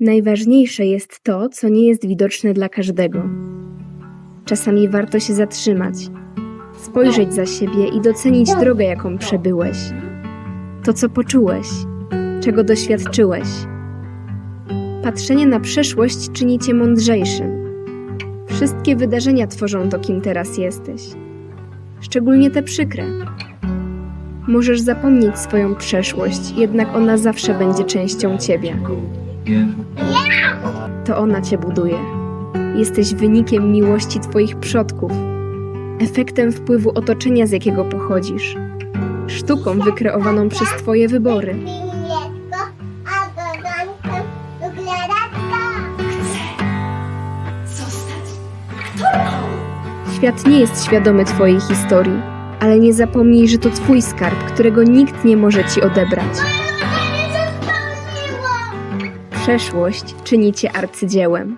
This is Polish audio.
Najważniejsze jest to, co nie jest widoczne dla każdego. Czasami warto się zatrzymać, spojrzeć za siebie i docenić drogę, jaką przebyłeś. To, co poczułeś, czego doświadczyłeś. Patrzenie na przeszłość czyni cię mądrzejszym. Wszystkie wydarzenia tworzą to, kim teraz jesteś. Szczególnie te przykre. Możesz zapomnieć swoją przeszłość, jednak ona zawsze będzie częścią ciebie. To ona cię buduje. Jesteś wynikiem miłości twoich przodków, efektem wpływu otoczenia, z jakiego pochodzisz, sztuką wykreowaną przez twoje wybory. Świat nie jest świadomy twojej historii, ale nie zapomnij, że to twój skarb, którego nikt nie może ci odebrać. Przeszłość czyni cię arcydziełem.